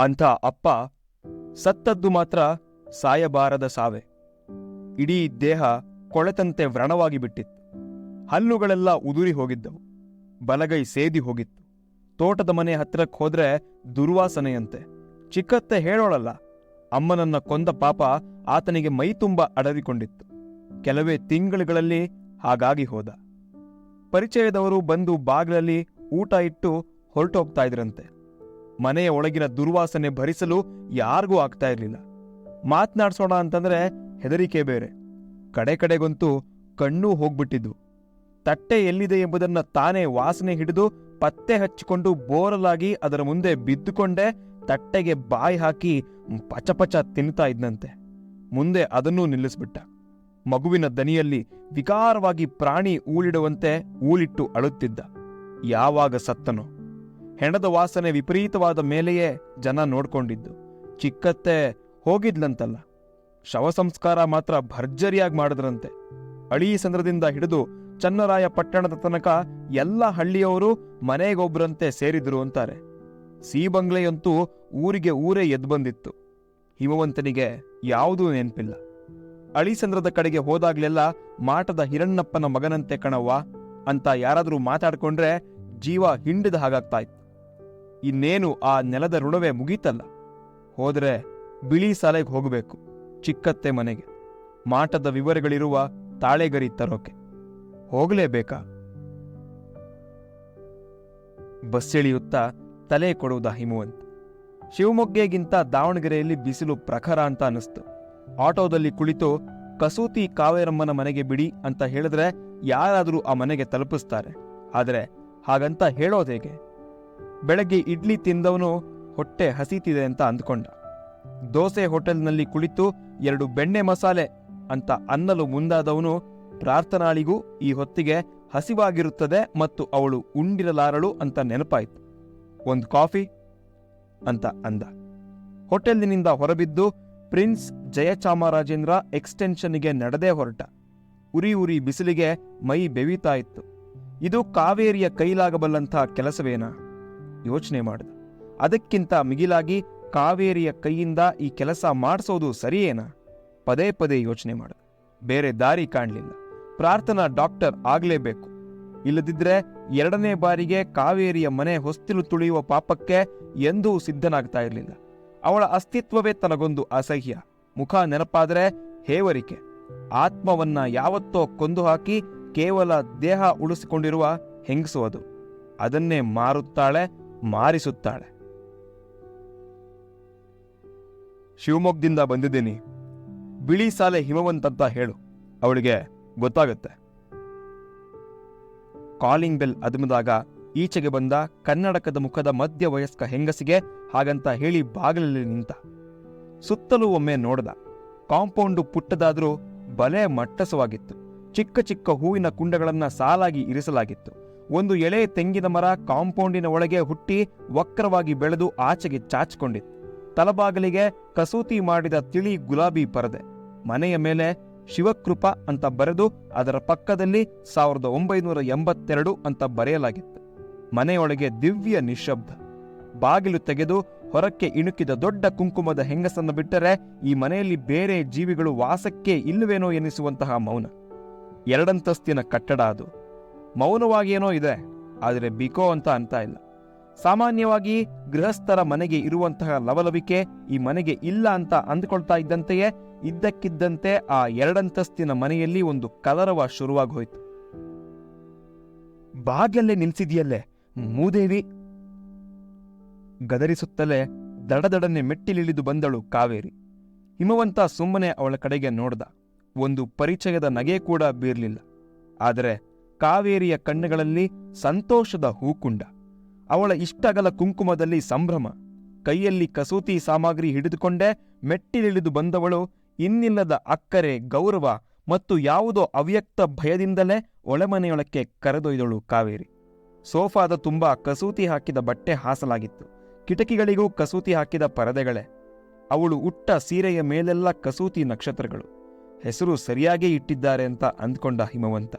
ಅಂಥ ಅಪ್ಪ ಸತ್ತದ್ದು ಮಾತ್ರ ಸಾಯಬಾರದ ಸಾವೆ. ಇಡೀ ದೇಹ ಕೊಳೆತಂತೆ ವ್ರಣವಾಗಿ ಬಿಟ್ಟಿತ್ತು. ಹಲ್ಲುಗಳೆಲ್ಲ ಉದುರಿ ಹೋಗಿದ್ದವು. ಬಲಗೈ ಸೇದಿ ಹೋಗಿತ್ತು. ತೋಟದ ಮನೆ ಹತ್ತಿರಕ್ಕೆ ಹೋದ್ರೆ ದುರ್ವಾಸನೆಯಂತೆ. ಚಿಕ್ಕತ್ತೆ ಹೇಳೋಳಲ್ಲ. ಅಮ್ಮನನ್ನ ಕೊಂದ ಪಾಪ ಆತನಿಗೆ ಮೈತುಂಬ ಅಡರಿಕೊಂಡಿತ್ತು ಕೆಲವೇ ತಿಂಗಳುಗಳಲ್ಲಿ ಹಾಗಾಗಿ ಹೋದ. ಪರಿಚಯದವರು ಬಂದು ಬಾಗಿಲಲ್ಲಿ ಊಟ ಇಟ್ಟು ಹೊರಟೋಗ್ತಾ ಇದ್ರಂತೆ. ಮನೆಯ ಒಳಗಿನ ದುರ್ವಾಸನೆ ಭರಿಸಲು ಯಾರಿಗೂ ಆಗ್ತಾ ಇರಲಿಲ್ಲ. ಮಾತನಾಡ್ಸೋಣ ಅಂತಂದ್ರೆ ಹೆದರಿಕೆ ಬೇರೆ. ಕಡೆ ಕಡೆಗಂತೂ ಕಣ್ಣೂ ಹೋಗ್ಬಿಟ್ಟಿದ್ದು ತಟ್ಟೆ ಎಲ್ಲಿದೆ ಎಂಬುದನ್ನ ತಾನೇ ವಾಸನೆ ಹಿಡಿದು ಪತ್ತೆ ಹಚ್ಚಿಕೊಂಡು ಬೋರಲಾಗಿ ಅದರ ಮುಂದೆ ಬಿದ್ದುಕೊಂಡೇ ತಟ್ಟೆಗೆ ಬಾಯಿ ಹಾಕಿ ಪಚಪಚ ತಿನ್ನುತ್ತಾ ಇದ್ನಂತೆ. ಮುಂದೆ ಅದನ್ನೂ ನಿಲ್ಲಿಸ್ಬಿಟ್ಟ. ಮಗುವಿನ ದನಿಯಲ್ಲಿ ವಿಕಾರವಾಗಿ ಪ್ರಾಣಿ ಊಳಿಡುವಂತೆ ಊಳಿಟ್ಟು ಅಳುತ್ತಿದ್ದ. ಯಾವಾಗ ಸತ್ತನೋ. ಹೆಣದ ವಾಸನೆ ವಿಪರೀತವಾದ ಮೇಲೆಯೇ ಜನ ನೋಡ್ಕೊಂಡಿದ್ದು. ಚಿಕ್ಕತ್ತೆ ಹೋಗಿದ್ಲಂತಲ್ಲ. ಶವ ಸಂಸ್ಕಾರ ಮಾತ್ರ ಭರ್ಜರಿಯಾಗಿ ಮಾಡಿದ್ರಂತೆ. ಅಳಿ ಸಂದ್ರದಿಂದ ಹಿಡಿದು ಚನ್ನರಾಯ ಪಟ್ಟಣದ ತನಕ ಎಲ್ಲ ಹಳ್ಳಿಯವರು ಮನೆಗೊಬ್ರಂತೆ ಸೇರಿದ್ರು ಅಂತಾರೆ. ಸೀಬಂಗ್ಲೆಯಂತೂ ಊರಿಗೆ ಊರೇ ಎದ್ದು ಬಂದಿತ್ತು. ಹಿಮವಂತನಿಗೆ ಯಾವುದೂ ನೆನ್ಪಿಲ್ಲ. ಅಳಿಸಂದ್ರದ ಕಡೆಗೆ ಹೋದಾಗ್ಲೆಲ್ಲ ಮಾಟದ ಹಿರಣ್ಣಪ್ಪನ ಮಗನಂತೆ ಕಣವ್ವ, ಅಂತ ಯಾರಾದರೂ ಮಾತಾಡ್ಕೊಂಡ್ರೆ ಜೀವ ಹಿಂಡಿದ ಹಾಗಾಗ್ತಾ ಇತ್ತು. ಇನ್ನೇನು ಆ ನೆಲದ ಋಣವೇ ಮುಗೀತಲ್ಲ. ಹೋದರೆ ಬಿಳಿ ಸಾಲೆಗೆ ಹೋಗಬೇಕು ಚಿಕ್ಕತ್ತೆ ಮನೆಗೆ. ಮಾಟದ ವಿವರಗಳಿರುವ ತಾಳೆಗರಿ ತರೋಕೆ. ಹೋಗಲೇಬೇಕಾ? ಬಸ್ ಇಳಿಯುತ್ತಾ ತಲೆ ಕೊಡುವುದ ಹಿಮವಂತ್. ಶಿವಮೊಗ್ಗೆಗಿಂತ ದಾವಣಗೆರೆಯಲ್ಲಿ ಬಿಸಿಲು ಪ್ರಖರ ಅಂತ ಅನ್ನಿಸ್ತು. ಆಟೋದಲ್ಲಿ ಕುಳಿತು ಕಸೂತಿ ಕಾವೇರಮ್ಮನ ಮನೆಗೆ ಬಿಡಿ ಅಂತ ಹೇಳಿದ್ರೆ ಯಾರಾದರೂ ಆ ಮನೆಗೆ ತಲುಪಿಸ್ತಾರೆ. ಆದರೆ ಹಾಗಂತ ಹೇಳೋದು ಹೇಗೆ? ಬೆಳಗ್ಗೆ ಇಡ್ಲಿ ತಿಂದವನು ಹೊಟ್ಟೆ ಹಸೀತಿದೆ ಅಂತ ಅಂದ್ಕೊಂಡ. ದೋಸೆ ಹೋಟೆಲ್ನಲ್ಲಿ ಕುಳಿತು ಎರಡು ಬೆಣ್ಣೆ ಮಸಾಲೆ ಅಂತ ಅನ್ನಲು ಮುಂದಾದವನು ಪ್ರಾರ್ಥನಾಳಿಗೂ ಈ ಹೊತ್ತಿಗೆ ಹಸಿವಾಗಿರುತ್ತದೆ ಮತ್ತು ಅವಳು ಉಂಡಿರಲಾರಳು ಅಂತ ನೆನಪಾಯಿತು. ಒಂದು ಕಾಫಿ? ಅಂತ ಅಂದ. ಹೋಟೆಲ್ನಿಂದ ಹೊರಬಿದ್ದು ಪ್ರಿನ್ಸ್ ಜಯಚಾಮರಾಜೇಂದ್ರ ಎಕ್ಸ್ಟೆನ್ಷನ್ಗೆ ನಡೆದೇ ಹೊರಟ. ಉರಿ ಉರಿ ಬಿಸಿಲಿಗೆ ಮೈ ಬೆವೀತಾ ಇತ್ತು. ಇದು ಕಾವೇರಿಯ ಕೈಲಾಗಬಲ್ಲಂಥ ಕೆಲಸವೇನಾ? ಯೋಚನೆ ಮಾಡಿದ. ಅದಕ್ಕಿಂತ ಮಿಗಿಲಾಗಿ ಕಾವೇರಿಯ ಕೈಯಿಂದ ಈ ಕೆಲಸ ಮಾಡಿಸೋದು ಸರಿಯೇನಾ? ಪದೇ ಪದೇ ಯೋಚನೆ ಮಾಡಿದ. ಬೇರೆ ದಾರಿ ಕಾಣಲಿಲ್ಲ. ಪ್ರಾರ್ಥನಾ ಡಾಕ್ಟರ್ ಆಗಲೇಬೇಕು. ಇಲ್ಲದಿದ್ರೆ ಎರಡನೇ ಬಾರಿಗೆ ಕಾವೇರಿಯ ಮನೆ ಹೊಸ್ತಿಲು ತುಳಿಯುವ ಪಾಪಕ್ಕೆ ಎಂದೂ ಸಿದ್ಧನಾಗ್ತಾ ಇರಲಿಲ್ಲ. ಅವಳ ಅಸ್ತಿತ್ವವೇ ತನಗೊಂದು ಅಸಹ್ಯ. ಮುಖ ನೆನಪಾದರೆ ಹೇವರಿಕೆ. ಆತ್ಮವನ್ನ ಯಾವತ್ತೋ ಕೊಂದು ಹಾಕಿ ಕೇವಲ ದೇಹ ಉಳಿಸಿಕೊಂಡಿರುವ ಹೆಂಗಸು ಅದು? ಅದನ್ನೇ ಮಾರುತ್ತಾಳೆ ಮಾರಿಸುತ್ತಾಳೆ. ಶಿವಮೊಗ್ಗದಿಂದ ಬಂದಿದ್ದೀನಿ. ಬಿಳಿ ಸಾಲೆ ಹಿಮವಂತಂತ ಹೇಳು. ಅವಳಿಗೆ ಗೊತ್ತಾಗುತ್ತೆ. ಕಾಲಿಂಗ್ ಬೆಲ್ ಅದುಮಿದಾಗ ಈಚೆಗೆ ಬಂದ ಕನ್ನಡಕದ ಮುಖದ ಮಧ್ಯ ವಯಸ್ಕ ಹೆಂಗಸಿಗೆ ಹಾಗಂತ ಹೇಳಿ ಬಾಗಿಲಲ್ಲಿ ನಿಂತ. ಸುತ್ತಲೂ ಒಮ್ಮೆ ನೋಡ್ದ. ಕಾಂಪೌಂಡು ಪುಟ್ಟದಾದರೂ ಬಲೆ ಮಟ್ಟಸವಾಗಿತ್ತು. ಚಿಕ್ಕ ಚಿಕ್ಕ ಹೂವಿನ ಕುಂಡಗಳನ್ನ ಸಾಲಾಗಿ ಇರಿಸಲಾಗಿತ್ತು. ಒಂದು ಎಳೆ ತೆಂಗಿನ ಮರ ಕಾಂಪೌಂಡಿನ ಒಳಗೆ ಹುಟ್ಟಿ ವಕ್ರವಾಗಿ ಬೆಳೆದು ಆಚೆಗೆ ಚಾಚಿಕೊಂಡಿತ್ತು. ತಲಬಾಗಲಿಗೆ ಕಸೂತಿ ಮಾಡಿದ ತಿಳಿ ಗುಲಾಬಿ ಪರದೆ. ಮನೆಯ ಮೇಲೆ ಶಿವಕೃಪ ಅಂತ ಬರೆದು ಅದರ ಪಕ್ಕದಲ್ಲಿ ಸಾವಿರದ ಒಂಬೈನೂರ ಎಂಬತ್ತೆರಡು ಅಂತ ಬರೆಯಲಾಗಿತ್ತು. ಮನೆಯೊಳಗೆ ದಿವ್ಯ ನಿಶಬ್ದ. ಬಾಗಿಲು ತೆಗೆದು ಹೊರಕ್ಕೆ ಇಣುಕಿದ ದೊಡ್ಡ ಕುಂಕುಮದ ಹೆಂಗಸನ್ನು ಬಿಟ್ಟರೆ ಈ ಮನೆಯಲ್ಲಿ ಬೇರೆ ಜೀವಿಗಳು ವಾಸಕ್ಕೆ ಇಲ್ಲವೇನೋ ಎನಿಸುವಂತಹ ಮೌನ. ಎರಡಂತಸ್ತಿನ ಕಟ್ಟಡ ಅದು. ಮೌನವಾಗೇನೋ ಇದೆ, ಆದರೆ ಬಿಕೋ ಅಂತ ಅಂತ ಇಲ್ಲ. ಸಾಮಾನ್ಯವಾಗಿ ಗೃಹಸ್ಥರ ಮನೆಗೆ ಇರುವಂತಹ ಲವಲವಿಕೆ ಈ ಮನೆಗೆ ಇಲ್ಲ ಅಂತ ಅಂದ್ಕೊಳ್ತಾ ಇದ್ದಂತೆಯೇ, ಇದ್ದಕ್ಕಿದ್ದಂತೆ ಆ ಎರಡಂತಸ್ತಿನ ಮನೆಯಲ್ಲಿ ಒಂದು ಕಲರವ ಶುರುವಾಗಿ ಹೋಯ್ತು ಬಾಗ್ಲಲ್ಲೇ ನಿಲ್ಸಿದ್ಯಲ್ಲೇ, ಮೂದೇವಿ? ಗದರಿಸುತ್ತಲೇ ದಡದಡನೆ ಮೆಟ್ಟಿಲಿಳಿದು ಬಂದಳು ಕಾವೇರಿ. ಹಿಮವಂತ ಸುಮ್ಮನೆ ಅವಳ ಕಡೆಗೆ ನೋಡ್ದ. ಒಂದು ಪರಿಚಯದ ನಗೆ ಕೂಡ ಬೀರ್ಲಿಲ್ಲ. ಆದರೆ ಕಾವೇರಿಯ ಕಣ್ಣುಗಳಲ್ಲಿ ಸಂತೋಷದ ಹೂಕುಂಡ. ಅವಳ ಇಷ್ಟಗಲ ಕುಂಕುಮದಲ್ಲಿ ಸಂಭ್ರಮ. ಕೈಯಲ್ಲಿ ಕಸೂತಿ ಸಾಮಗ್ರಿ ಹಿಡಿದುಕೊಂಡೇ ಮೆಟ್ಟಿಲಿಳಿದು ಬಂದವಳು ಇನ್ನಿಲ್ಲದ ಅಕ್ಕರೆ, ಗೌರವ ಮತ್ತು ಯಾವುದೋ ಅವ್ಯಕ್ತ ಭಯದಿಂದಲೇ ಒಳಮನೆಯೊಳಕ್ಕೆ ಕರೆದೊಯ್ದಳು ಕಾವೇರಿ. ಸೋಫಾದ ತುಂಬ ಕಸೂತಿ ಹಾಕಿದ ಬಟ್ಟೆ ಹಾಸಲಾಗಿತ್ತು. ಕಿಟಕಿಗಳಿಗೂ ಕಸೂತಿ ಹಾಕಿದ ಪರದೆಗಳೇ. ಅವಳು ಉಟ್ಟ ಸೀರೆಯ ಮೇಲೆಲ್ಲ ಕಸೂತಿ ನಕ್ಷತ್ರಗಳು. ಹೆಸರು ಸರಿಯಾಗೇ ಇಟ್ಟಿದ್ದಾರೆ ಅಂತ ಅಂದ್ಕೊಂಡ ಹಿಮವಂತ.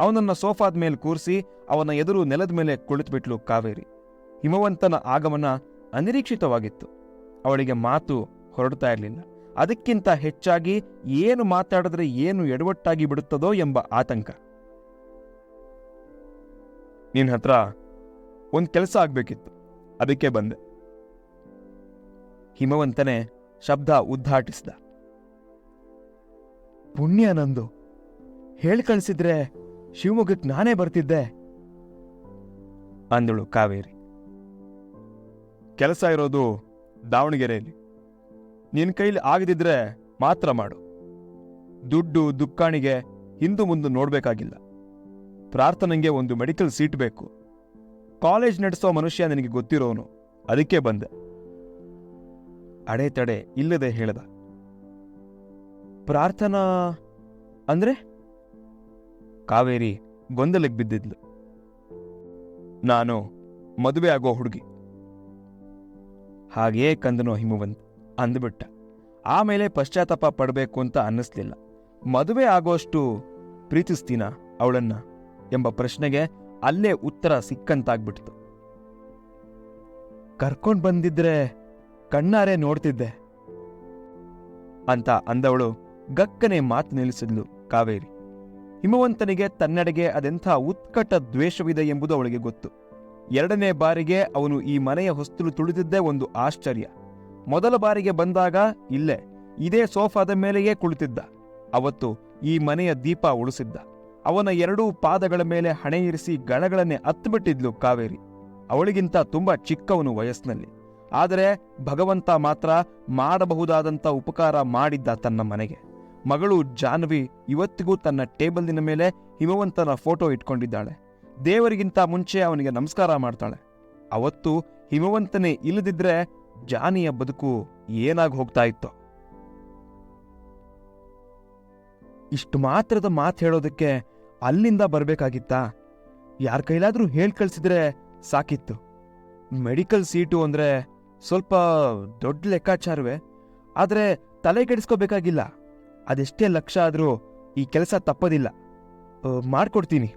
ಅವನನ್ನ ಸೋಫಾದ ಮೇಲೆ ಕೂರಿಸಿ ಅವನ ಎದುರು ನೆಲದ ಮೇಲೆ ಕುಳಿತುಬಿಟ್ಲು ಕಾವೇರಿ. ಹಿಮವಂತನ ಆಗಮನ ಅನಿರೀಕ್ಷಿತವಾಗಿತ್ತು. ಅವಳಿಗೆ ಮಾತು ಹೊರಡ್ತಾ ಇರಲಿಲ್ಲ. ಅದಕ್ಕಿಂತ ಹೆಚ್ಚಾಗಿ ಏನು ಮಾತಾಡಿದ್ರೆ ಏನು ಎಡವಟ್ಟಾಗಿ ಬಿಡುತ್ತದೋ ಎಂಬ ಆತಂಕ. ನಿನ್ನ ಹತ್ರ ಒಂದು ಕೆಲಸ ಆಗ್ಬೇಕಿತ್ತು. ಅದಕ್ಕೆ ಬಂದೆ. ಹಿಮವಂತನೇ ಶಬ್ದ ಉದ್ಘಾಟಿಸಿದ ಪುಣ್ಯ ನಂದು. ಹೇಳಿ ಕಳಿಸಿದ್ರೆ ಶಿವಮೊಗ್ಗಕ್ಕೆ ನಾನೇ ಬರ್ತಿದ್ದೆ. ಅಂದಳು ಕಾವೇರಿ. ಕೆಲಸ ಇರೋದು ದಾವಣಗೆರೆಯಲ್ಲಿ. ನಿನ್ನ ಕೈಲಿ ಆಗದಿದ್ರೆ ಮಾತ್ರ ಮಾಡು. ದುಡ್ಡು ದುಕ್ಕಾಣಿಗೆ ಹಿಂದೂ ಮುಂದೆ ನೋಡ್ಬೇಕಾಗಿಲ್ಲ. ಪ್ರಾರ್ಥನೆಗೆ ಒಂದು ಮೆಡಿಕಲ್ ಸೀಟ್ ಬೇಕು. ಕಾಲೇಜ್ ನಡೆಸೋ ಮನುಷ್ಯ ನಿನಗೆ ಗೊತ್ತಿರೋನು. ಅದಕ್ಕೆ ಬಂದೆ. ಅಡೆತಡೆ ಇಲ್ಲದೆ ಹೇಳ್ದ. ಪ್ರಾರ್ಥನಾ ಅಂದ್ರೆ? ಕಾವೇರಿ ಗೊಂದಲಕ್ಕೆ ಬಿದ್ದಿದ್ಲು. ನಾನು ಮದುವೆ ಆಗೋ ಹುಡುಗಿ. ಹಾಗೇ ಕಂದನೋ ಹಿಮವಂತ್ ಅಂದ್ಬಿಟ್ಟ. ಆಮೇಲೆ ಪಶ್ಚಾತ್ತಾಪ ಪಡಬೇಕು ಅಂತ ಅನ್ನಿಸ್ಲಿಲ್ಲ. ಮದುವೆ ಆಗೋಷ್ಟು ಪ್ರೀತಿಸ್ತೀನ ಅವಳನ್ನ ಎಂಬ ಪ್ರಶ್ನೆಗೆ ಅಲ್ಲೇ ಉತ್ತರ ಸಿಕ್ಕಂತಾಗ್ಬಿಡ್ತು. ಕರ್ಕೊಂಡ್ ಬಂದಿದ್ರೆ ಕಣ್ಣಾರೆ ನೋಡ್ತಿದ್ದೆ ಅಂತ ಅಂದವಳು ಗಕ್ಕನೆ ಮಾತು ನಿಲ್ಲಿಸಿದ್ಲು ಕಾವೇರಿ. ಹಿಮವಂತನಿಗೆ ತನ್ನೆಡೆಗೆ ಅದೆಂಥ ಉತ್ಕಟ ದ್ವೇಷವಿದೆ ಎಂಬುದು ಅವಳಿಗೆ ಗೊತ್ತು. ಎರಡನೇ ಬಾರಿಗೆ ಅವನು ಈ ಮನೆಯ ಹೊಸ್ತಲು ತುಳಿದಿದ್ದೇ ಒಂದು ಆಶ್ಚರ್ಯ. ಮೊದಲ ಬಾರಿಗೆ ಬಂದಾಗ ಇಲ್ಲೇ, ಇದೇ ಸೋಫಾದ ಮೇಲೆಯೇ ಕುಳಿತಿದ್ದ. ಅವತ್ತು ಈ ಮನೆಯ ದೀಪ ಉಳಿಸಿದ್ದ. ಅವನ ಎರಡೂ ಪಾದಗಳ ಮೇಲೆ ಹಣೆ ಇರಿಸಿ ಗಣಗಳನ್ನೇ ಅತ್ತುಬಿಟ್ಟಿದ್ಲು ಕಾವೇರಿ. ಅವಳಿಗಿಂತ ತುಂಬಾ ಚಿಕ್ಕವನು ವಯಸ್ಸಿನಲ್ಲಿ. ಆದರೆ ಭಗವಂತ ಮಾತ್ರ ಮಾಡಬಹುದಾದಂಥ ಉಪಕಾರ ಮಾಡಿದ್ದ ತನ್ನ ಮನೆಗೆ. ಮಗಳು ಜಾನ್ವಿ ಇವತ್ತಿಗೂ ತನ್ನ ಟೇಬಲ್ನ ಮೇಲೆ ಹಿಮವಂತನ ಫೋಟೋ ಇಟ್ಕೊಂಡಿದ್ದಾಳೆ. ದೇವರಿಗಿಂತ ಮುಂಚೆ ಅವನಿಗೆ ನಮಸ್ಕಾರ ಮಾಡ್ತಾಳೆ. ಅವತ್ತು ಹಿಮವಂತನೇ ಇಲ್ಲದಿದ್ರೆ ಜಾನಿಯ ಬದುಕು ಏನಾಗಿ ಹೋಗ್ತಾ ಇತ್ತು? ಇಷ್ಟು ಮಾತ್ರದ ಮಾತು ಹೇಳೋದಕ್ಕೆ ಅಲ್ಲಿಂದ ಬರಬೇಕಾಗಿತ್ತಾ? ಯಾರ ಕೈಲಾದರೂ ಹೇಳಿ ಕಳಿಸಿದ್ರೆ ಸಾಕಿತ್ತು. ಮೆಡಿಕಲ್ ಸೀಟು ಅಂದ್ರೆ ಸ್ವಲ್ಪ ದೊಡ್ಡ ಲೆಕ್ಕಾಚಾರವೇ. ಆದ್ರೆ ತಲೆ ಕೆಡಿಸ್ಕೋಬೇಕಾಗಿಲ್ಲ. ಅದೆಷ್ಟೇ ಲಕ್ಷ ಆದ್ರೂ ಈ ಕೆಲಸ ತಪ್ಪದಿಲ್ಲ. ಮಾಡ್ಕೊಡ್ತೀನಿ.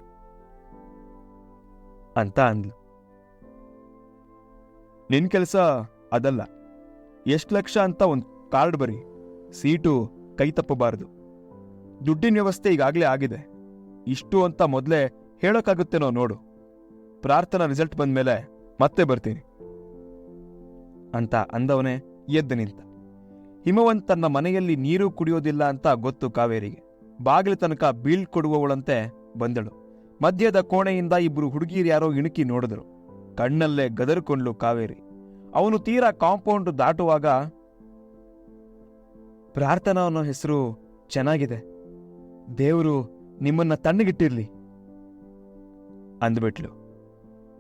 ಅಂತ ಅಂದ್ಲು. ನಿನ್ ಕೆಲಸ ಅದಲ್ಲ. ಎಷ್ಟು ಲಕ್ಷ ಅಂತ ಒಂದು ಕಾರ್ಡ್ ಬರಿ. ಸೀಟು ಕೈ ತಪ್ಪಬಾರದು. ದುಡ್ಡಿನ ವ್ಯವಸ್ಥೆ ಈಗಾಗಲೇ ಆಗಿದೆ. ಇಷ್ಟು ಅಂತ ಮೊದಲೇ ಹೇಳೋಕ್ಕಾಗುತ್ತೇನೋ ನೋಡು. ಪ್ರಾರ್ಥನಾ ರಿಸಲ್ಟ್ ಬಂದ್ಮೇಲೆ ಮತ್ತೆ ಬರ್ತೀನಿ. ಅಂತ ಅಂದವನೇ ಎದ್ದು ನಿಂತ. ಹಿಮವಂತ್ ತನ್ನ ಮನೆಯಲ್ಲಿ ನೀರು ಕುಡಿಯೋದಿಲ್ಲ ಅಂತ ಗೊತ್ತು ಕಾವೇರಿಗೆ. ಬಾಗಿಲು ತನಕ ಬೀಳ್ಕೊಡುವವಳಂತೆ ಬಂದಳು. ಮಧ್ಯದ ಕೋಣೆಯಿಂದ ಇಬ್ರು ಹುಡುಗಿರು ಯಾರೋ ಇಣುಕಿ ನೋಡಿದ್ರು. ಕಣ್ಣಲ್ಲೇ ಗದರ್ಕೊಂಡ್ಲು ಕಾವೇರಿ. ಅವನು ತೀರಾ ಕಾಂಪೌಂಡ್ ದಾಟುವಾಗ, ಪ್ರಾರ್ಥನಾ ಅನ್ನೋ ಹೆಸರು ಚೆನ್ನಾಗಿದೆ. ದೇವರು ನಿಮ್ಮನ್ನ ತಣ್ಣಗಿಟ್ಟಿರ್ಲಿ. ಅಂದ್ಬಿಟ್ಲು.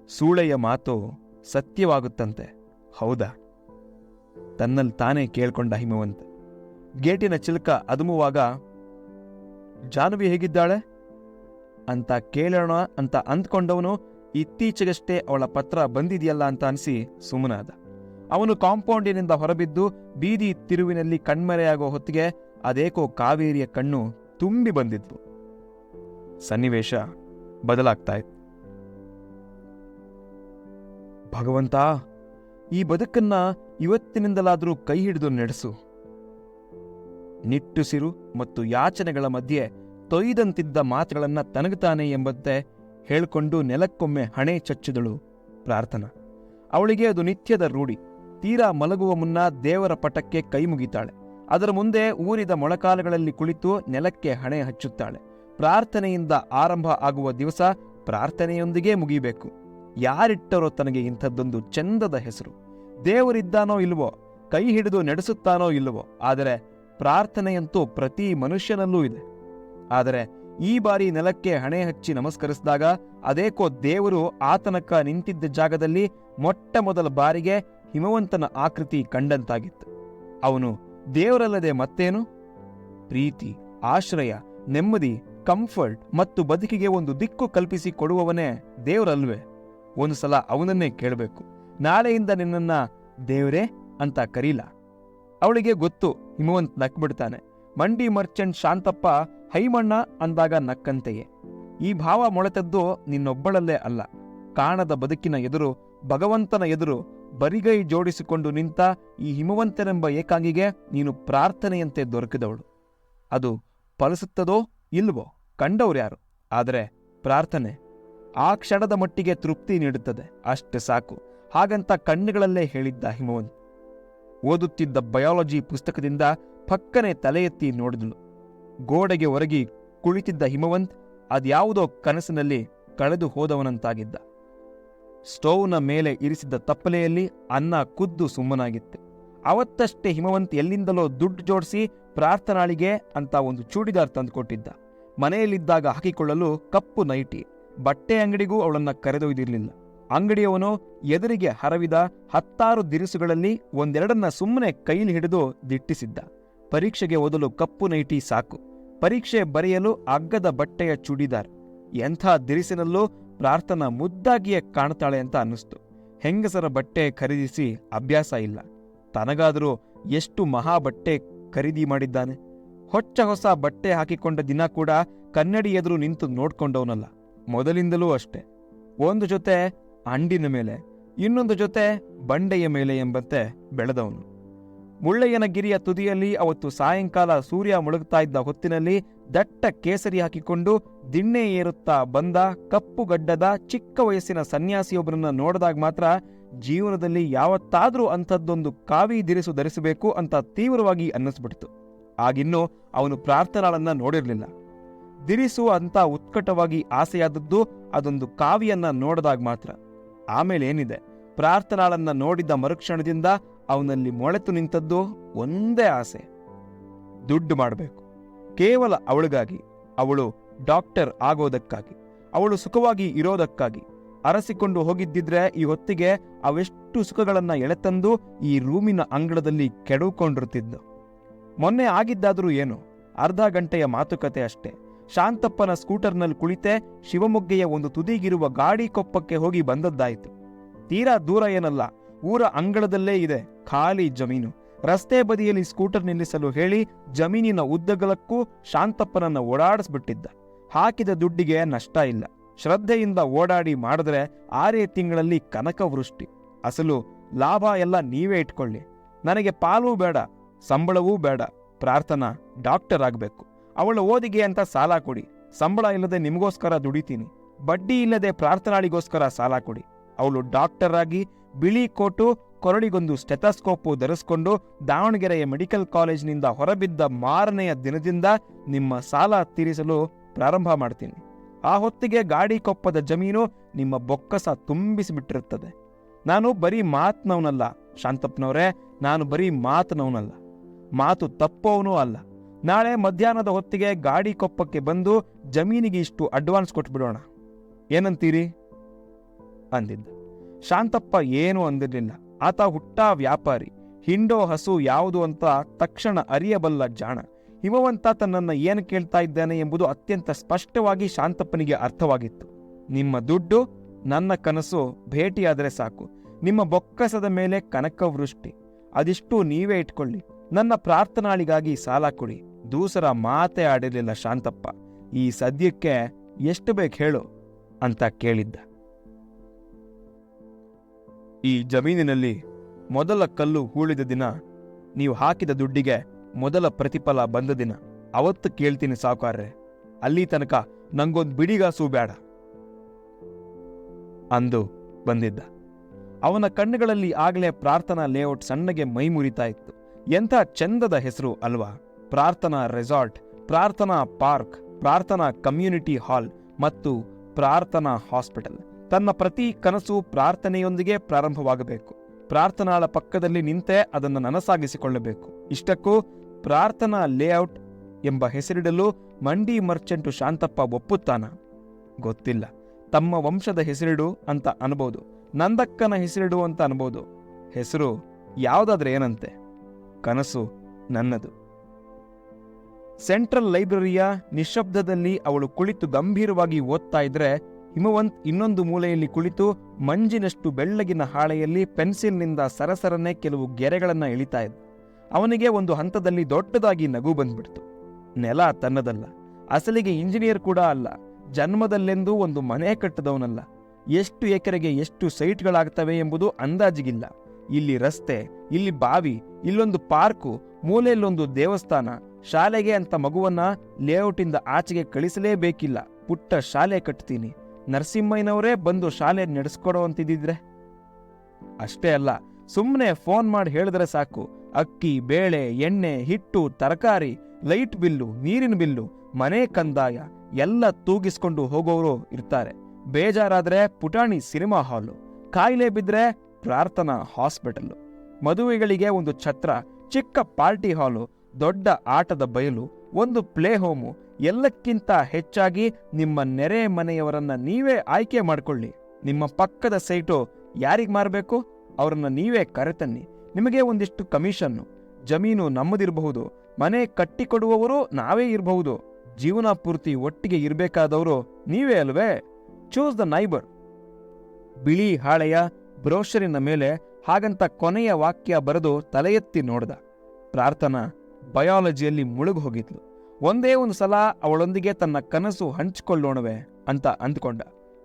ಸೂಳೆಯ ಮಾತು ಸತ್ಯವಾಗುತ್ತಂತೆ. ಹೌದಾ? ತನ್ನಲ್ಲಿ ತಾನೇ ಕೇಳ್ಕೊಂಡ ಹಿಮವಂತ. ಗೇಟಿನ ಚಿಲಕ ಅದುಮುವಾಗ ಜಾನ್ವಿ ಹೇಗಿದ್ದಾಳೆ? ಅಂತ ಕೇಳೋಣ ಅಂತ ಅಂದ್ಕೊಂಡವನು, ಇತ್ತೀಚೆಗಷ್ಟೇ ಅವಳ ಪತ್ರ ಬಂದಿದೆಯಲ್ಲ ಅಂತ ಅನಿಸಿ ಸುಮ್ಮನಾದ. ಅವನು ಕಾಂಪೌಂಡಿನಿಂದ ಹೊರಬಿದ್ದು, ಬೀದಿ ತಿರುವಿನಲ್ಲಿ ಕಣ್ಮರೆಯಾಗೋ ಹೊತ್ತಿಗೆ ಅದೇಕೋ ಕಾವೇರಿಯ ಕಣ್ಣು ತುಂಬಿ ಬಂದಿದ್ವು. ಸನ್ನಿವೇಶ ಬದಲಾಗ್ತಾ ಇತ್ತು. ಭಗವಂತ ಈ ಬದುಕನ್ನ ಇವತ್ತಿನಿಂದಲಾದರೂ ಕೈ ಹಿಡಿದು ನಡೆಸು. ನಿಟ್ಟುಸಿರು ಮತ್ತು ಯಾಚನೆಗಳ ಮಧ್ಯೆ ತೊಯ್ದಂತಿದ್ದ ಮಾತುಗಳನ್ನ ತನಗುತ್ತಾನೆ ಎಂಬಂತೆ ಹೇಳಿಕೊಂಡು ನೆಲಕ್ಕೊಮ್ಮೆ ಹಣೆ ಚಚ್ಚಿದಳು ಪ್ರಾರ್ಥನಾ. ಅವಳಿಗೆ ಅದು ನಿತ್ಯದ ರೂಢಿ. ತೀರಾ ಮಲಗುವ ಮುನ್ನ ದೇವರ ಪಟಕ್ಕೆ ಕೈ ಮುಗಿತಾಳೆ. ಅದರ ಮುಂದೆ ಊರಿದ ಮೊಳಕಾಲಗಳಲ್ಲಿ ಕುಳಿತು ನೆಲಕ್ಕೆ ಹಣೆ ಹಚ್ಚುತ್ತಾಳೆ. ಪ್ರಾರ್ಥನೆಯಿಂದ ಆರಂಭ ಆಗುವ ದಿವಸ ಪ್ರಾರ್ಥನೆಯೊಂದಿಗೆ ಮುಗಿಬೇಕು. ಯಾರಿಟ್ಟರೋ ತನಗೆ ಇಂಥದ್ದೊಂದು ಚಂದದ ಹೆಸರು. ದೇವರಿದ್ದಾನೋ ಇಲ್ವೋ ಕೈ ಹಿಡಿದು ನಡೆಸುತ್ತಾನೋ ಇಲ್ಲವೋ, ಆದರೆ ಪ್ರಾರ್ಥನೆಯಂತೂ ಪ್ರತಿ ಮನುಷ್ಯನಲ್ಲೂ ಇದೆ. ಆದರೆ ಈ ಬಾರಿ ನೆಲಕ್ಕೆ ಹಣೆ ಹಚ್ಚಿ ನಮಸ್ಕರಿಸಿದಾಗ ಅದೇಕೋ ದೇವರು ಆತನಕ ನಿಂತಿದ್ದ ಜಾಗದಲ್ಲಿ ಮೊಟ್ಟ ಮೊದಲ ಬಾರಿಗೆ ಹಿಮವಂತನ ಆಕೃತಿ ಕಂಡಂತಾಗಿತ್ತು. ಅವನು ದೇವರಲ್ಲದೆ ಮತ್ತೇನು? ಪ್ರೀತಿ, ಆಶ್ರಯ, ನೆಮ್ಮದಿ, ಕಂಫರ್ಟ್ ಮತ್ತು ಬದುಕಿಗೆ ಒಂದು ದಿಕ್ಕು ಕಲ್ಪಿಸಿ ಕೊಡುವವನೇ ದೇವರಲ್ವೇ? ಒಂದು ಸಲ ಅವನನ್ನೇ ಕೇಳಬೇಕು. ನಾಳೆಯಿಂದ ನಿನ್ನನ್ನ ದೇವರೇ ಅಂತ ಕರೀಲ. ಅವಳಿಗೆ ಗೊತ್ತು, ಹಿಮವಂತ್ ನಕ್ಬಿಡ್ತಾನೆ. ಮಂಡಿ ಮರ್ಚೆಂಟ್ ಶಾಂತಪ್ಪ, ಹೈಮಣ್ಣ ಅಂದಾಗ ನಕ್ಕಂತೆಯೇ. ಈ ಭಾವ ಮೊಳೆತದ್ದು ನಿನ್ನೊಬ್ಬಳಲ್ಲೇ ಅಲ್ಲ. ಕಾಣದ ಬದುಕಿನ ಎದುರು, ಭಗವಂತನ ಎದುರು ಬರಿಗೈ ಜೋಡಿಸಿಕೊಂಡು ನಿಂತ ಈ ಹಿಮವಂತನೆಂಬ ಏಕಾಂಗಿಗೆ ನೀನು ಪ್ರಾರ್ಥನೆಯಂತೆ ದೊರಕಿದವಳು. ಅದು ಫಲಿಸುತ್ತದೋ ಇಲ್ವೋ ಕಂಡವ್ರ್ಯಾರು ಆದರೆ ಪ್ರಾರ್ಥನೆ ಆ ಕ್ಷಣದ ಮಟ್ಟಿಗೆ ತೃಪ್ತಿ ನೀಡುತ್ತದೆ. ಅಷ್ಟೇ ಸಾಕು. ಹಾಗಂತ ಕಣ್ಣುಗಳಲ್ಲೇ ಹೇಳಿದ್ದ ಹಿಮವಂತ್ ಓದುತ್ತಿದ್ದ ಬಯಾಲಜಿ ಪುಸ್ತಕದಿಂದ ಪಕ್ಕನೆ ತಲೆ ಎತ್ತಿ ನೋಡಿದಳು ಗೋಡೆಗೆ ಒರಗಿ ಕುಳಿತಿದ್ದ ಹಿಮವಂತ್ ಅದ್ಯಾವುದೋ ಕನಸಿನಲ್ಲಿ ಕಳೆದು ಹೋದವನಂತಾಗಿದ್ದ. ಸ್ಟೌವ್ನ ಮೇಲೆ ಇರಿಸಿದ್ದ ತಪ್ಪಲೆಯಲ್ಲಿ ಅನ್ನ ಕುದ್ದು ಸುಮ್ಮನಾಗಿತ್ತು. ಅವತ್ತಷ್ಟೇ ಹಿಮವಂತ್ ಎಲ್ಲಿಂದಲೋ ದುಡ್ಡು ಜೋಡಿಸಿ ಪ್ರಾರ್ಥನಾಳಿಗೆ ಅಂತ ಒಂದು ಚೂಡಿದಾರ್ ತಂದುಕೊಟ್ಟಿದ್ದ. ಮನೆಯಲ್ಲಿದ್ದಾಗ ಹಾಕಿಕೊಳ್ಳಲು ಕಪ್ಪು ನೈಟಿ. ಬಟ್ಟೆ ಅಂಗಡಿಗೂ ಅವಳನ್ನ ಕರೆದೊಯ್ದಿರಲಿಲ್ಲ. ಅಂಗಡಿಯವನು ಎದುರಿಗೆ ಹರವಿದ ಹತ್ತಾರು ದಿರಿಸುಗಳಲ್ಲಿ ಒಂದೆರಡನ್ನ ಸುಮ್ಮನೆ ಕೈಲಿ ಹಿಡಿದು ದಿಟ್ಟಿಸಿದ್ದ. ಪರೀಕ್ಷೆಗೆ ಓದಲು ಕಪ್ಪು ನೈಟಿ ಸಾಕು. ಪರೀಕ್ಷೆ ಬರೆಯಲು ಅಗ್ಗದ ಬಟ್ಟೆಯ ಚೂಡಿದಾರ್. ಎಂಥ ದಿರಿಸಿನಲ್ಲೂ ಪ್ರಾರ್ಥನಾ ಮುದ್ದಾಗಿಯೇ ಕಾಣ್ತಾಳೆ ಅಂತ ಅನ್ನಿಸ್ತು. ಹೆಂಗಸರ ಬಟ್ಟೆ ಖರೀದಿಸಿ ಅಭ್ಯಾಸ ಇಲ್ಲ. ತನಗಾದರೂ ಎಷ್ಟು ಮಹಾ ಬಟ್ಟೆ ಖರೀದಿ ಮಾಡಿದ್ದಾನೆ. ಹೊಚ್ಚ ಹೊಸ ಬಟ್ಟೆ ಹಾಕಿಕೊಂಡ ದಿನ ಕೂಡ ಕನ್ನಡಿ ಎದುರು ನಿಂತು ನೋಡ್ಕೊಂಡವನಲ್ಲ. ಮೊದಲಿಂದಲೂ ಅಷ್ಟೆ. ಒಂದು ಜೊತೆ ಅಂಡಿನ ಮೇಲೆ, ಇನ್ನೊಂದು ಜೊತೆ ಬಂಡೆಯ ಮೇಲೆ ಎಂಬಂತೆ ಬೆಳೆದವನು. ಮುಳ್ಳಯ್ಯನಗಿರಿಯ ತುದಿಯಲ್ಲಿ ಅವತ್ತು ಸಾಯಂಕಾಲ ಸೂರ್ಯ ಮುಳುಗ್ತಾ ಇದ್ದ ಹೊತ್ತಿನಲ್ಲಿ ದಟ್ಟ ಕೇಸರಿ ಹಾಕಿಕೊಂಡು ದಿಣ್ಣೆ ಏರುತ್ತಾ ಬಂದ ಕಪ್ಪು ಗಡ್ಡದ ಚಿಕ್ಕ ವಯಸ್ಸಿನ ಸನ್ಯಾಸಿಯೊಬ್ಬರನ್ನ ನೋಡಿದಾಗ ಮಾತ್ರ ಜೀವನದಲ್ಲಿ ಯಾವತ್ತಾದ್ರೂ ಅಂಥದ್ದೊಂದು ಕಾವಿ ದಿರಿಸು ಧರಿಸಬೇಕು ಅಂತ ತೀವ್ರವಾಗಿ ಅನ್ನಿಸ್ಬಿಡ್ತು. ಆಗಿನ್ನೂ ಅವನು ಪ್ರಾರ್ಥನಾಳನ್ನ ನೋಡಿರಲಿಲ್ಲ. ದಿರಿಸು ಅಂತ ಉತ್ಕಟವಾಗಿ ಆಸೆಯಾದದ್ದು ಅದೊಂದು ಕಾವಿಯನ್ನ ನೋಡಿದಾಗ ಮಾತ್ರ. ಆಮೇಲೆ ಏನಿದೆ? ಪ್ರಾರ್ಥನಾಳನ್ನ ನೋಡಿದ ಮರುಕ್ಷಣದಿಂದ ಅವನಲ್ಲಿ ಮೊಳೆತು ನಿಂತದ್ದು ಒಂದೇ ಆಸೆ. ದುಡ್ಡು ಮಾಡಬೇಕು. ಕೇವಲ ಅವಳಿಗಾಗಿ, ಅವಳು ಡಾಕ್ಟರ್ ಆಗೋದಕ್ಕಾಗಿ, ಅವಳು ಸುಖವಾಗಿ ಇರೋದಕ್ಕಾಗಿ, ಅರಸಿಕೊಂಡು ಹೋಗಿದ್ದಿದ್ರೆ ಈ ಹೊತ್ತಿಗೆ ಅವೆಷ್ಟು ಸುಖಗಳನ್ನ ಎಳೆತಂದು ಈ ರೂಮಿನ ಅಂಗಳದಲ್ಲಿ ಕೆಡವುಕೊಂಡಿರುತ್ತಿದ್ದು ಮೊನ್ನೆ ಆಗಿದ್ದಾದರೂ ಏನು? ಅರ್ಧ ಗಂಟೆಯ ಮಾತುಕತೆ ಅಷ್ಟೇ. ಶಾಂತಪ್ಪನ ಸ್ಕೂಟರ್ನಲ್ಲಿ ಕುಳಿತೆ ಶಿವಮೊಗ್ಗೆಯ ಒಂದು ತುದಿಗಿರುವ ಗಾಡಿ ಕೊಪ್ಪಕ್ಕೆ ಹೋಗಿ ಬಂದದ್ದಾಯಿತು. ತೀರಾ ದೂರ ಏನಲ್ಲ, ಊರ ಅಂಗಳದಲ್ಲೇ ಇದೆ, ಖಾಲಿ ಜಮೀನು. ರಸ್ತೆ ಬದಿಯಲ್ಲಿ ಸ್ಕೂಟರ್ ನಿಲ್ಲಿಸಲು ಹೇಳಿ ಜಮೀನಿನ ಉದ್ದಗಲಕ್ಕೂ ಶಾಂತಪ್ಪನನ್ನ ಓಡಾಡಿಸ್ಬಿಟ್ಟಿದ್ದ. ಹಾಕಿದ ದುಡ್ಡಿಗೆ ನಷ್ಟ ಇಲ್ಲ. ಶ್ರದ್ಧೆಯಿಂದ ಓಡಾಡಿ ಮಾಡಿದ್ರೆ ಆರೇ ತಿಂಗಳಲ್ಲಿ ಕನಕವೃಷ್ಟಿ ಅಸಲು ಲಾಭ ಎಲ್ಲ ನೀವೇ ಇಟ್ಕೊಳ್ಳಿ. ನನಗೆ ಪಾಲೂ ಬೇಡ, ಸಂಬಳವೂ ಬೇಡ, ಪ್ರಾರ್ಥನಾ ಡಾಕ್ಟರ್ ಆಗಬೇಕು. ಅವಳ ಓದಿಗೆ ಅಂತ ಸಾಲ ಕೊಡಿ. ಸಂಬಳ ಇಲ್ಲದೆ ನಿಮಗೋಸ್ಕರ ದುಡಿತೀನಿ. ಬಡ್ಡಿ ಇಲ್ಲದೆ ಪ್ರಾರ್ಥನಾಳಿಗೋಸ್ಕರ ಸಾಲ ಕೊಡಿ. ಅವಳು ಡಾಕ್ಟರ್ ಆಗಿ ಬಿಳಿ ಕೋಟು, ಕೊರಳಿಗೊಂದು ಸ್ಟೆಥಸ್ಕೋಪು ಧರಿಸ್ಕೊಂಡು ದಾವಣಗೆರೆಯ ಮೆಡಿಕಲ್ ಕಾಲೇಜಿನಿಂದ ಹೊರಬಿದ್ದ ಮಾರನೆಯ ದಿನದಿಂದ ನಿಮ್ಮ ಸಾಲ ತೀರಿಸಲು ಪ್ರಾರಂಭ ಮಾಡ್ತೀನಿ. ಆ ಹೊತ್ತಿಗೆ ಗಾಡಿ ಕೊಪ್ಪದ ಜಮೀನು ನಿಮ್ಮ ಬೊಕ್ಕಸ ತುಂಬಿಸಿಬಿಟ್ಟಿರುತ್ತದೆ. ನಾನು ಬರೀ ಮಾತ್ನವನಲ್ಲ, ಶಾಂತಪ್ಪನವರೇ, ನಾನು ಬರೀ ಮಾತನವನಲ್ಲ. ಮಾತು ತಪ್ಪೋವನೂ ಅಲ್ಲ. ನಾಳೆ ಮಧ್ಯಾಹ್ನದ ಹೊತ್ತಿಗೆ ಗಾಡಿ ಕೊಪ್ಪಕ್ಕೆ ಬಂದು ಜಮೀನಿಗೆ ಇಷ್ಟು ಅಡ್ವಾನ್ಸ್ ಕೊಟ್ಬಿಡೋಣ. ಏನಂತೀರಿ? ಅಂದಿದ್ದ. ಶಾಂತಪ್ಪ ಏನೂ ಅಂದಿರಲಿಲ್ಲ. ಆತ ಹುಟ್ಟ ವ್ಯಾಪಾರಿ, ಹಿಂಡೋ ಹಸು ಯಾವುದು ಅಂತ ತಕ್ಷಣ ಅರಿಯಬಲ್ಲ ಜಾಣ. ಹಿಮವಂತ ತನ್ನನ್ನ ಏನು ಕೇಳ್ತಾ ಇದ್ದಾನೆ ಎಂಬುದು ಅತ್ಯಂತ ಸ್ಪಷ್ಟವಾಗಿ ಶಾಂತಪ್ಪನಿಗೆ ಅರ್ಥವಾಗಿತ್ತು. ನಿಮ್ಮ ದುಡ್ಡು, ನನ್ನ ಕನಸು ಭೇಟಿಯಾದರೆ ಸಾಕು. ನಿಮ್ಮ ಬೊಕ್ಕಸದ ಮೇಲೆ ಕನಕವೃಷ್ಟಿ. ಅದಿಷ್ಟು ನೀವೇ ಇಟ್ಕೊಳ್ಳಿ. ನನ್ನ ಪ್ರಾರ್ಥನಾಳಿಗಾಗಿ ಸಾಲ ಕೊಡಿ. ದೂಸರ ಮಾತೇ ಆಡಿರಲಿಲ್ಲ ಶಾಂತಪ್ಪ. ಈ ಸದ್ಯಕ್ಕೆ ಎಷ್ಟು ಬೇಕು ಹೇಳು ಅಂತ ಕೇಳಿದ್ದ. ಈ ಜಮೀನಿನಲ್ಲಿ ಮೊದಲ ಕಲ್ಲು ಹೂಳಿದ ದಿನ ನೀವು ಹಾಕಿದ ದುಡ್ಡಿಗೆ ಮೊದಲ ಪ್ರತಿಫಲ ಬಂದ ದಿನ. ಅವತ್ತು ಕೇಳ್ತೀನಿ ಸಾವುಕಾರ್ರೆ. ಅಲ್ಲಿ ತನಕ ನಂಗೊಂದು ಬಿಡಿಗಾಸು ಬೇಡ ಅಂದು ಬಂದಿದ್ದ. ಅವನ ಕಣ್ಣುಗಳಲ್ಲಿ ಆಗಲೇ ಪ್ರಾರ್ಥನಾ ಲೇಔಟ್ ಸಣ್ಣಗೆ ಮೈ ಮುರಿತಾ ಇತ್ತು. ಎಂಥ ಚಂದದ ಹೆಸರು ಅಲ್ವಾ? ಪ್ರಾರ್ಥನಾ ರೆಸಾರ್ಟ್, ಪ್ರಾರ್ಥನಾ ಪಾರ್ಕ್, ಪ್ರಾರ್ಥನಾ ಕಮ್ಯುನಿಟಿ ಹಾಲ್ ಮತ್ತು ಪ್ರಾರ್ಥನಾ ಹಾಸ್ಪಿಟಲ್. ತನ್ನ ಪ್ರತಿ ಕನಸು ಪ್ರಾರ್ಥನೆಯೊಂದಿಗೆ ಪ್ರಾರಂಭವಾಗಬೇಕು. ಪ್ರಾರ್ಥನಾಳ ಪಕ್ಕದಲ್ಲಿ ನಿಂತೇ ಅದನ್ನು ನನಸಾಗಿಸಿಕೊಳ್ಳಬೇಕು. ಇಷ್ಟಕ್ಕೂ ಪ್ರಾರ್ಥನಾ ಲೇಔಟ್ ಎಂಬ ಹೆಸರಿಡಲು ಮಂಡಿ ಮರ್ಚೆಂಟು ಶಾಂತಪ್ಪ ಒಪ್ಪುತ್ತಾನ? ಗೊತ್ತಿಲ್ಲ. ತಮ್ಮ ವಂಶದ ಹೆಸರಿಡು ಅಂತ ಅನ್ಬೋದು. ನಂದಕ್ಕನ ಹೆಸರಿಡು ಅಂತ ಅನ್ಬೋದು. ಹೆಸರು ಯಾವುದಾದ್ರೆ ಏನಂತೆ ಕನಸು ನನ್ನದು. ಸೆಂಟ್ರಲ್ ಲೈಬ್ರರಿಯ ನಿಶಬ್ದದಲ್ಲಿ ಅವಳು ಕುಳಿತು ಗಂಭೀರವಾಗಿ ಓದ್ತಾ ಇದ್ರೆ ಹಿಮವಂತ್ ಇನ್ನೊಂದು ಮೂಲೆಯಲ್ಲಿ ಕುಳಿತು ಮಂಜಿನಷ್ಟು ಬೆಳ್ಳಗಿನ ಹಾಳೆಯಲ್ಲಿ ಪೆನ್ಸಿಲ್ನಿಂದ ಸರಸರನೆ ಕೆಲವು ಗೆರೆಗಳನ್ನ ಎಳಿತಾ ಇದ್ದ. ಅವನಿಗೆ ಒಂದು ಹಂತದಲ್ಲಿ ದೊಡ್ಡದಾಗಿ ನಗು ಬಂದ್ಬಿಡ್ತು. ನೆಲ ತನ್ನದಲ್ಲ. ಅಸಲಿಗೆ ಇಂಜಿನಿಯರ್ ಕೂಡ ಅಲ್ಲ. ಜನ್ಮದಲ್ಲೆಂದೂ ಒಂದು ಮನೆ ಕಟ್ಟದವನಲ್ಲ. ಎಷ್ಟು ಎಕರೆಗೆ ಎಷ್ಟು ಸೈಟ್ಗಳಾಗ್ತವೆ ಎಂಬುದು ಅಂದಾಜಿಗಿಲ್ಲ. ಇಲ್ಲಿ ರಸ್ತೆ, ಇಲ್ಲಿ ಬಾವಿ, ಇಲ್ಲೊಂದು ಪಾರ್ಕು, ಮೂಲೆಯಲ್ಲೊಂದು ದೇವಸ್ಥಾನ. ಶಾಲೆಗೆ ಅಂತ ಮಗುವನ್ನ ಲೇಔಟಿಂದ ಆಚೆಗೆ ಕಳಿಸಲೇಬೇಕಿಲ್ಲ. ಪುಟ್ಟ ಶಾಲೆ ಕಟ್ತೀನಿ. ನರಸಿಂಹಯ್ಯನವರೇ ಬಂದು ಶಾಲೆ ನಡೆಸ್ಕೊಡೋ ಅಂತಿದ್ದಿದ್ರೆ? ಅಷ್ಟೇ ಅಲ್ಲ ಸುಮ್ಮನೆ ಫೋನ್ ಮಾಡಿ ಹೇಳಿದ್ರೆ ಸಾಕು. ಅಕ್ಕಿ, ಬೇಳೆ, ಎಣ್ಣೆ, ಹಿಟ್ಟು, ತರಕಾರಿ, ಲೈಟ್ ಬಿಲ್ಲು, ನೀರಿನ ಬಿಲ್ಲು, ಮನೆ ಕಂದಾಯ, ಎಲ್ಲ ತೂಗಿಸ್ಕೊಂಡು ಹೋಗೋರು ಇರ್ತಾರೆ. ಬೇಜಾರಾದ್ರೆ ಪುಟಾಣಿ ಸಿನಿಮಾ ಹಾಲು. ಕಾಯಿಲೆ ಬಿದ್ರೆ ಪ್ರಾರ್ಥನಾ ಹಾಸ್ಪಿಟಲ್ಲು ಮದುವೆಗಳಿಗೆ ಒಂದು ಛತ್ರ, ಚಿಕ್ಕ ಪಾರ್ಟಿ ಹಾಲು, ದೊಡ್ಡ ಆಟದ ಬಯಲು, ಒಂದು ಪ್ಲೇ ಹೋಮು, ಎಲ್ಲಕ್ಕಿಂತ ಹೆಚ್ಚಾಗಿ ನಿಮ್ಮ ನೆರೆ ಮನೆಯವರನ್ನ ನೀವೇ ಆಯ್ಕೆ ಮಾಡಿಕೊಳ್ಳಿ. ನಿಮ್ಮ ಪಕ್ಕದ ಸೈಟು ಯಾರಿಗೆ ಮಾರಬೇಕು? ಅವರನ್ನು ನೀವೇ ಕರೆತನ್ನಿ. ನಿಮಗೆ ಒಂದಿಷ್ಟು ಕಮಿಷನ್ನು. ಜಮೀನು ನಮ್ಮದಿರಬಹುದು. ಮನೆ ಕಟ್ಟಿಕೊಡುವವರು ನಾವೇ ಇರಬಹುದು. ಜೀವನ ಪೂರ್ತಿ ಒಟ್ಟಿಗೆ ಇರಬೇಕಾದವರು ನೀವೇ ಅಲ್ವೇ? Choose the neighbour. ಬಿಳಿ ಹಾಳೆಯ ಬ್ರೋಷರಿನ ಮೇಲೆ ಹಾಗಂತ ಕೊನೆಯ ವಾಕ್ಯ ಬರೆದು ತಲೆ ಎತ್ತಿ ನೋಡ್ದ. ಪ್ರಾರ್ಥನಾ ಬಯಾಲಜಿಯಲ್ಲಿ ಮುಳುಗು ಹೋಗಿದ್ಲು ಒಂದೇ ಒಂದು ಸಲ ಅವಳೊಂದಿಗೆ ತನ್ನ ಕನಸು ಹಂಚಿಕೊಳ್ಳೋಣವೆ ಅಂತ ಅಂದ್ಕೊಂಡ.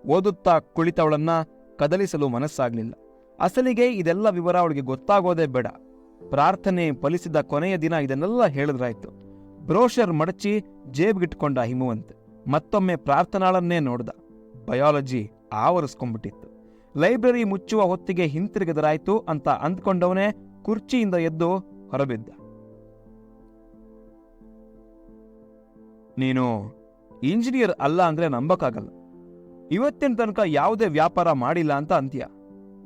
ಓದುತ್ತಾ ಕುಳಿತವಳನ್ನ ಕದಲಿಸಲು ಮನಸ್ಸಾಗ್ಲಿಲ್ಲ. ಅಸಲಿಗೆ ಇದೆಲ್ಲ ವಿವರ ಅವಳಿಗೆ ಗೊತ್ತಾಗೋದೇ ಬೇಡ. ಪ್ರಾರ್ಥನೆ ಫಲಿಸಿದ ಕೊನೆಯ ದಿನ ಇದನ್ನೆಲ್ಲ ಹೇಳಿದ್ರಾಯ್ತು. ಬ್ರೋಷರ್ ಮಡಚಿ ಜೇಬ್ಗಿಟ್ಕೊಂಡ ಹಿಮವಂತ್ ಮತ್ತೊಮ್ಮೆ ಪ್ರಾರ್ಥನಾಳನ್ನೇ ನೋಡ್ದ. ಬಯಾಲಜಿ ಆವರಿಸ್ಕೊಂಡ್ಬಿಟ್ಟಿತ್ತು. ಲೈಬ್ರರಿ ಮುಚ್ಚುವ ಹೊತ್ತಿಗೆ ಹಿಂತಿರುಗಿದರಾಯ್ತು ಅಂತ ಅಂದ್ಕೊಂಡವನೇ ಕುರ್ಚಿಯಿಂದ ಎದ್ದು ಹೊರಬಿದ್ದ. ನೀನು ಇಂಜಿನಿಯರ್ ಅಲ್ಲ ಅಂದ್ರೆ ನಂಬಕ್ಕಾಗಲ್ಲ. ಇವತ್ತಿನ ತನಕ ಯಾವುದೇ ವ್ಯಾಪಾರ ಮಾಡಿಲ್ಲ ಅಂತ ಅಂತ್ಯ.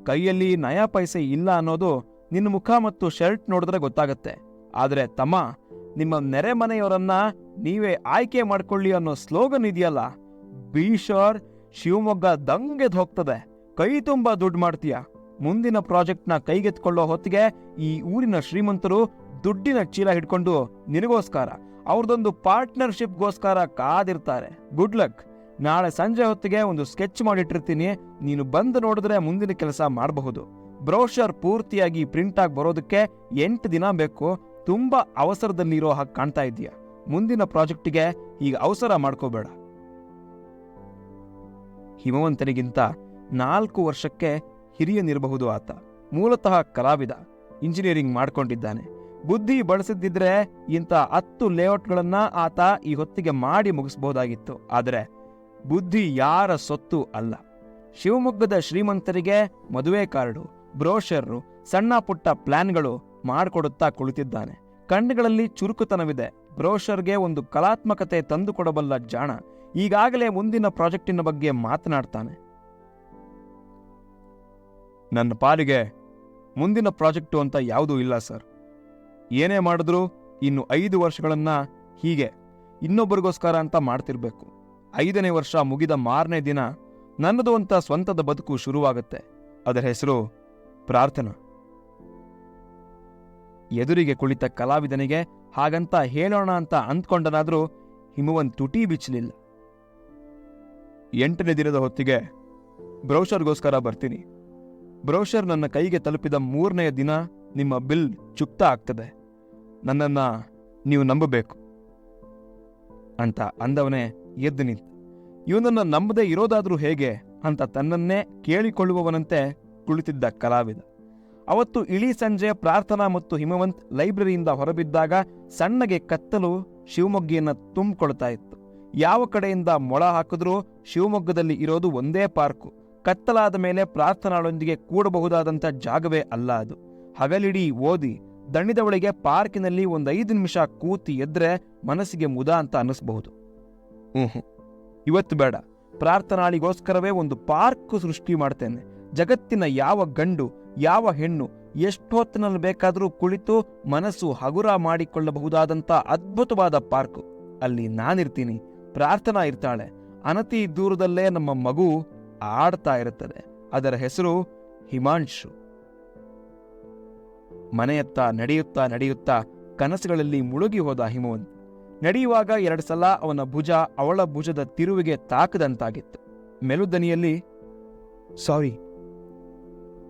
ಕೈಯಲ್ಲಿ ನಯಾ ಪೈಸೆ ಇಲ್ಲ ಅನ್ನೋದು ನಿನ್ನ ಮುಖ ಮತ್ತು ಶರ್ಟ್ ನೋಡಿದ್ರೆ ಗೊತ್ತಾಗತ್ತೆ. ಆದ್ರೆ ತಮ್ಮ, ನಿಮ್ಮ ನೆರೆಮನೆಯವರನ್ನ ನೀವೇ ಆಯ್ಕೆ ಮಾಡ್ಕೊಳ್ಳಿ ಅನ್ನೋ ಸ್ಲೋಗನ್ ಇದೆಯಲ್ಲ? ಬೀಶೋರ್ ಶಿವಮೊಗ್ಗ ದಂಗೆದ್ ಹೋಗ್ತದೆ. ಕೈ ತುಂಬಾ ದುಡ್ಡು ಮಾಡ್ತೀಯ? ಮುಂದಿನ ಪ್ರಾಜೆಕ್ಟ್ನ ಕೈಗೆತ್ಕೊಳ್ಳೋ ಹೊತ್ತಿಗೆ ಈ ಊರಿನ ಶ್ರೀಮಂತರು ದುಡ್ಡಿನ ಚೀಲ ಹಿಡ್ಕೊಂಡು ನಿನಗೋಸ್ಕರ, ಅವ್ರದೊಂದು ಪಾರ್ಟ್ನರ್ಶಿಪ್ಗೋಸ್ಕರ ಕಾದಿರ್ತಾರೆ. Good luck. ನಾಳೆ ಸಂಜೆ ಹೊತ್ತಿಗೆ ಒಂದು ಸ್ಕೆಚ್ ಮಾಡಿಟ್ಟಿರ್ತೀನಿ. ನೀನು ಬಂದು ನೋಡಿದ್ರೆ ಮುಂದಿನ ಕೆಲಸ ಮಾಡಬಹುದು. ಬ್ರೋಷರ್ ಪೂರ್ತಿಯಾಗಿ ಪ್ರಿಂಟ್ ಆಗಿ ಬರೋದಕ್ಕೆ ಎಂಟು ದಿನ ಬೇಕು. ತುಂಬಾ ಅವಸರದಲ್ಲಿರೋ ಹಾಗೆ ಕಾಣ್ತಾ ಇದೀಯ ಮುಂದಿನ ಪ್ರಾಜೆಕ್ಟಿಗೆ ಈಗ ಅವಸರ ಮಾಡ್ಕೋಬೇಡ. ಹಿಮವಂತನಿಗಿಂತ ನಾಲ್ಕು ವರ್ಷಕ್ಕೆ ಹಿರಿಯನಿರಬಹುದು ಆತ. ಮೂಲತಃ ಕಲಾವಿದ, ಇಂಜಿನಿಯರಿಂಗ್ ಮಾಡ್ಕೊಂಡಿದ್ದಾನೆ. ಬುದ್ಧಿ ಬಳಸಿದ್ದಿದ್ರೆ ಇಂಥ ಹತ್ತು ಲೇಔಟ್ಗಳನ್ನ ಆತ ಈ ಹೊತ್ತಿಗೆ ಮಾಡಿ ಮುಗಿಸ್ಬೋದಾಗಿತ್ತು. ಆದರೆ ಬುದ್ಧಿ ಯಾರ ಸೊತ್ತು ಅಲ್ಲ. ಶಿವಮೊಗ್ಗದ ಶ್ರೀಮಂತರಿಗೆ ಮದುವೆ ಕಾರ್ಡು ಬ್ರೋಷರ್ರು ಸಣ್ಣ ಪುಟ್ಟ ಪ್ಲಾನ್ಗಳು ಮಾಡಿಕೊಡುತ್ತಾ ಕುಳಿತಿದ್ದಾನೆ. ಕಣ್ಣುಗಳಲ್ಲಿ ಚುರುಕುತನವಿದೆ. ಬ್ರೋಷರ್ಗೆ ಒಂದು ಕಲಾತ್ಮಕತೆ ತಂದುಕೊಡಬಲ್ಲ ಜಾಣ ಈಗಾಗಲೇ ಮುಂದಿನ ಪ್ರಾಜೆಕ್ಟಿನ ಬಗ್ಗೆ ಮಾತನಾಡ್ತಾನೆ. ನನ್ನ ಪಾಲಿಗೆ ಮುಂದಿನ ಪ್ರಾಜೆಕ್ಟು ಅಂತ ಯಾವುದೂ ಇಲ್ಲ, ಸರ್. ಏನೇ ಮಾಡಿದ್ರೂ ಇನ್ನು ಐದು ವರ್ಷಗಳನ್ನ ಹೀಗೆ ಇನ್ನೊಬ್ಬರಿಗೋಸ್ಕರ ಅಂತ ಮಾಡ್ತಿರ್ಬೇಕು. ಐದನೇ ವರ್ಷ ಮುಗಿದ ಮಾರನೇ ದಿನ ನನ್ನದು ಅಂತ ಸ್ವಂತದ ಬದುಕು ಶುರುವಾಗುತ್ತೆ. ಅದರ ಹೆಸರು ಪ್ರಾರ್ಥನಾ. ಎದುರಿಗೆ ಕುಳಿತ ಕಲಾವಿದನಿಗೆ ಹಾಗಂತ ಹೇಳೋಣ ಅಂತ ಅಂದ್ಕೊಂಡನಾದ್ರೂ ಹಿಮವನ್ ತುಟಿ ಬಿಚ್ಚಲಿಲ್ಲ. ಎಂಟನೇ ದಿನದ ಹೊತ್ತಿಗೆ ಬ್ರೌಷರ್ಗೋಸ್ಕರ ಬರ್ತೀನಿ. ಬ್ರೌಷರ್ ನನ್ನ ಕೈಗೆ ತಲುಪಿದ ಮೂರನೆಯ ದಿನ ನಿಮ್ಮ ಬಿಲ್ ಚುಕ್ತ ಆಗ್ತದೆ. ನನ್ನನ್ನ ನೀವು ನಂಬಬೇಕು ಅಂತ ಅಂದವನೇ ಎದ್ದು ನಿಂತ. ಇವನನ್ನ ನಂಬದೇ ಇರೋದಾದ್ರೂ ಹೇಗೆ ಅಂತ ತನ್ನನ್ನೇ ಕೇಳಿಕೊಳ್ಳುವವನಂತೆ ಕುಳಿತಿದ್ದ ಕಲಾವಿದ. ಅವತ್ತು ಇಳಿ ಸಂಜೆ ಪ್ರಾರ್ಥನಾ ಮತ್ತು ಹಿಮವಂತ್ ಲೈಬ್ರರಿಯಿಂದ ಹೊರಬಿದ್ದಾಗ ಸಣ್ಣಗೆ ಕತ್ತಲು ಶಿವಮೊಗ್ಗಿಯನ್ನ ತುಂಬಿಕೊಳ್ತಾ ಇತ್ತು. ಯಾವ ಕಡೆಯಿಂದ ಮೊಳ ಹಾಕಿದ್ರೂ ಶಿವಮೊಗ್ಗದಲ್ಲಿ ಇರೋದು ಒಂದೇ ಪಾರ್ಕು. ಕತ್ತಲಾದ ಮೇಲೆ ಪ್ರಾರ್ಥನಾಳೊಂದಿಗೆ ಕೂಡಬಹುದಾದಂಥ ಜಾಗವೇ ಅಲ್ಲ ಅದು. ಹಗಲಿಡೀ ಓದಿ ದಣಿದವಳಿಗೆ ಪಾರ್ಕಿನಲ್ಲಿ ಒಂದು ಐದು ನಿಮಿಷ ಕೂತಿ ಎದ್ರೆ ಮನಸ್ಸಿಗೆ ಮುದ ಅಂತ ಅನ್ನಿಸ್ಬಹುದು. ಹ್ಞೂ ಇವತ್ತು ಬೇಡ. ಪ್ರಾರ್ಥನಾಳಿಗೋಸ್ಕರವೇ ಒಂದು ಪಾರ್ಕ್ ಸೃಷ್ಟಿ ಮಾಡ್ತೇನೆ. ಜಗತ್ತಿನ ಯಾವ ಗಂಡು ಯಾವ ಹೆಣ್ಣು ಎಷ್ಟೊತ್ತಿನಲ್ಲಿ ಬೇಕಾದರೂ ಕುಳಿತು ಮನಸ್ಸು ಹಗುರ ಮಾಡಿಕೊಳ್ಳಬಹುದಾದಂಥ ಅದ್ಭುತವಾದ ಪಾರ್ಕು. ಅಲ್ಲಿ ನಾನಿರ್ತೀನಿ. ಪ್ರಾರ್ಥನಾ ಇರ್ತಾಳೆ. ಅನತಿ ದೂರದಲ್ಲೇ ನಮ್ಮ ಮಗು ಆಡ್ತಾ ಇರುತ್ತದೆ. ಅದರ ಹೆಸರು ಹಿಮಾಂಶು. ಮನೆಯತ್ತ ನಡೆಯುತ್ತಾ ನಡೆಯುತ್ತಾ ಕನಸುಗಳಲ್ಲಿ ಮುಳುಗಿ ಹೋದ ಹಿಮವಂತ್ ನಡೆಯುವಾಗ ಎರಡು ಸಲ ಅವನ ಭುಜ ಅವಳ ಭುಜದ ತಿರುವಿಗೆ ತಾಕದಂತಾಗಿತ್ತು. ಮೆಲುದನಿಯಲ್ಲಿ ಸಾರಿ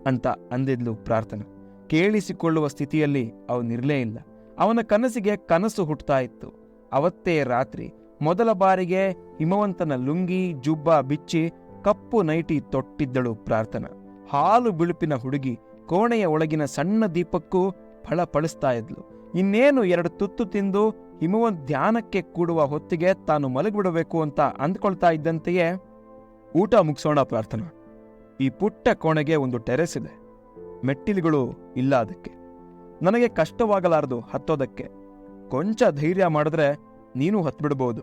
ಅಂತ ಅಂದಿದ್ಲು ಪ್ರಾರ್ಥನೆ. ಕೇಳಿಸಿಕೊಳ್ಳುವ ಸ್ಥಿತಿಯಲ್ಲಿ ಅವನಿರಲೇ ಇಲ್ಲ. ಅವನ ಕನಸಿಗೆ ಕನಸು ಹುಟ್ಟುತ್ತಾ ಇತ್ತು. ಅವತ್ತೇ ರಾತ್ರಿ ಮೊದಲ ಬಾರಿಗೆ ಹಿಮವಂತನ ಲುಂಗಿ, ಜುಬ್ಬ ಬಿಚ್ಚಿ ಕಪ್ಪು ನೈಟಿ ತೊಟ್ಟಿದ್ದಳು ಪ್ರಾರ್ಥನಾ. ಹಾಲು ಬಿಳುಪಿನ ಹುಡುಗಿ ಕೋಣೆಯ ಒಳಗಿನ ಸಣ್ಣ ದೀಪಕ್ಕೂ ಫಳಪಳಿಸ್ತಾ ಇದ್ಲು. ಇನ್ನೇನು ಎರಡು ತುತ್ತು ತಿಂದು ಹಿಮವಂತ್ ಧ್ಯಾನಕ್ಕೆ ಕೂಡುವ ಹೊತ್ತಿಗೆ ತಾನು ಮಲಗಿಬಿಡಬೇಕು ಅಂತ ಅಂದ್ಕೊಳ್ತಾ ಇದ್ದಂತೆಯೇ ಊಟ ಮುಗಿಸೋಣ ಪ್ರಾರ್ಥನಾ. ಈ ಪುಟ್ಟ ಕೋಣೆಗೆ ಒಂದು ಟೆರೆಸ್ ಇದೆ. ಮೆಟ್ಟಿಲುಗಳು ಇಲ್ಲ ಅದಕ್ಕೆ. ನನಗೆ ಕಷ್ಟವಾಗಲಾರದು ಹತ್ತೋದಕ್ಕೆ. ಕೊಂಚ ಧೈರ್ಯ ಮಾಡಿದ್ರೆ ನೀನು ಹತ್ಬಿಡ್ಬೋದು.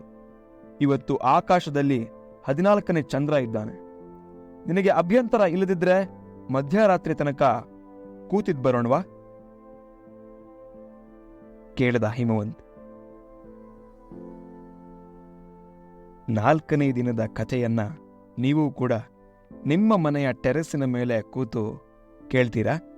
ಇವತ್ತು ಆಕಾಶದಲ್ಲಿ ಹದಿನಾಲ್ಕನೇ ಚಂದ್ರ ಇದ್ದಾನೆ. ನಿನಗೆ ಅಭ್ಯಂತರ ಇಲ್ಲದಿದ್ರೆ ಮಧ್ಯರಾತ್ರಿ ತನಕ ಕೂತಿದ್ ಬರೋಣವಾ? ಕೇಳಿದ ಹಿಮವಂತ್. ನಾಲ್ಕನೇ ದಿನದ ಕಥೆಯನ್ನ ನೀವು ಕೂಡ ನಿಮ್ಮ ಮನೆಯ ಟೆರೆಸ್ಸಿನ ಮೇಲೆ ಕೂತು ಕೇಳ್ತೀರಾ?